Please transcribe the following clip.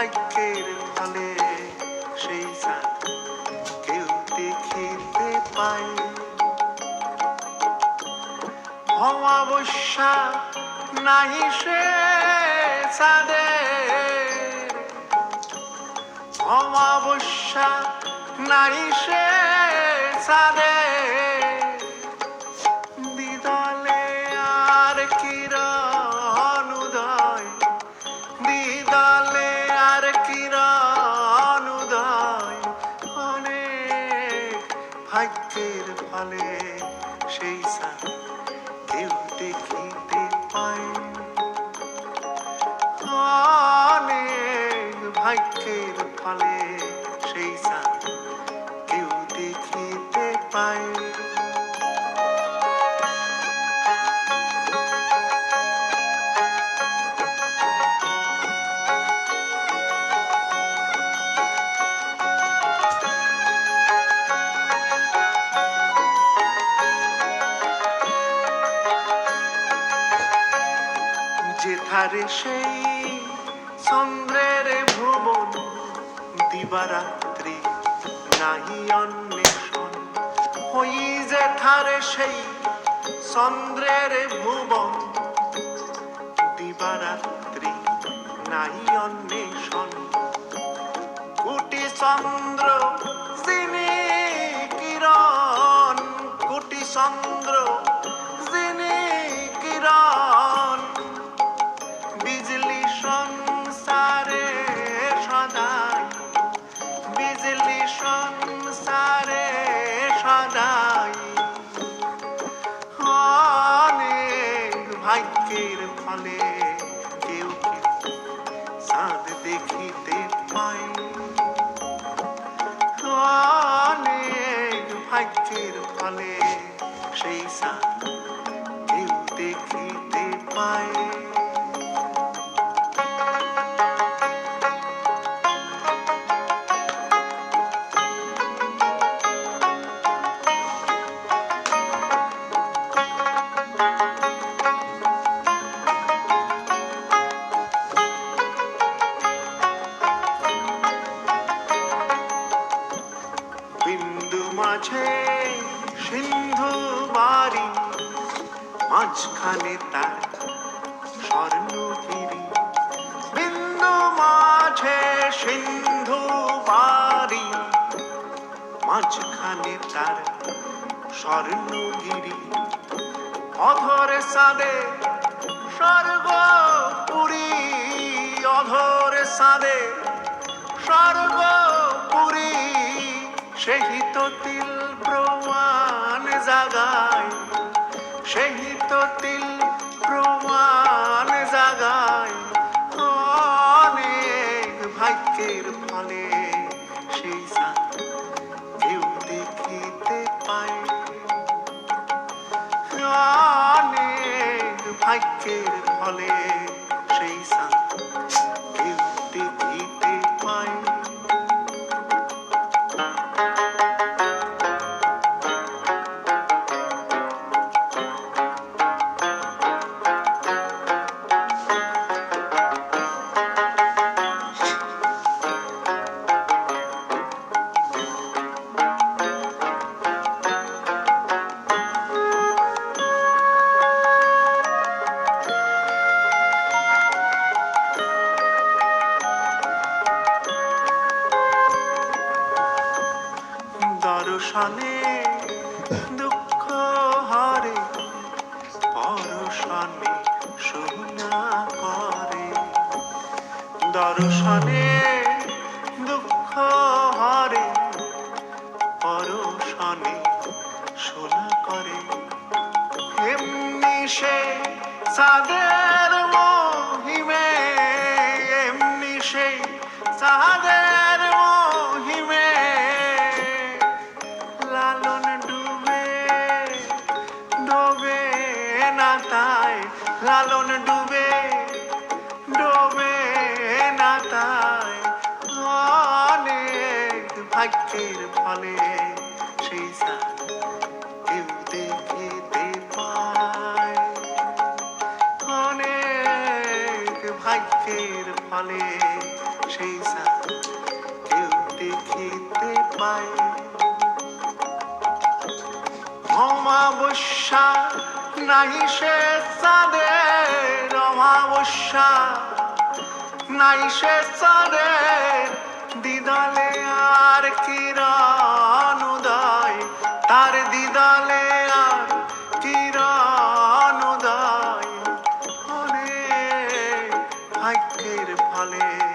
ভাগ্যের ফলে সেই সান কেউ দেখিতে পায়। অমাবস্যা নাহি সে চাঁদের অমাবস্যা নাই সে চাঁদের ভাগ্যের ফলে সেই সান কেউ দেখিতে পায়। ভাগ্যের ফলে সেই সান যেথারে সেই চন্দ্রের ভুবন দিবারাত্রি নাহি অন্বেষণ। হই যেথারে সেই চন্দ্রের ভুবন দিবারাত্রি নাহি অন্বেষণ। কোটি চন্দ্র যিনি কিরণ, কোটি চন্দ্র সদাই অনেক ভাগ্যের ফলে কেউ চাঁদ দেখিতে পায়। অনেক ভাগ্যের ফলে সেই চাঁদ কেউ দেখিতে পায়। মাঝে সিন্ধু বাড়ি, মাঝখানে তার স্বর্ণগিরি। বিন্দু মাঝে সিন্ধু বাড়ি, মাঝখানে তার স্বর্ণগিরি। অধরে সাদে স্বর্গ পুরী, অধরে সাদে স্বর্গ সেই তো তিল প্রমাণ জাগায়। সেই তো তিল প্রমাণ জাগায়। অনেক ভাগ্যের ফলে সেই সান কেউ দেখিতে পায়। অনেক ভাগ্যের ফলে দর্শনে দুঃখ হরে, পরশনে সোনা করে। দর্শনে দুঃখ পরশনে সোনা করে। এমনি সে সাদের মহিমে তায় লালন ডুবে, ডোবে না তাই অনেক ভাগ্যের ফলে সেই সার কেউ দেখিতে পায়। অনেক ভাগ্যের ফলে সেই কেউ দেখিতে পায়। অমাবস্যা নাহি সে চাঁদের অমাবস্যা নাই সে চাঁদের দিদালে আর কিরণ উদয় তার দিদালে আর কিরণ উদয় অনেক ভাগ্যের ফলে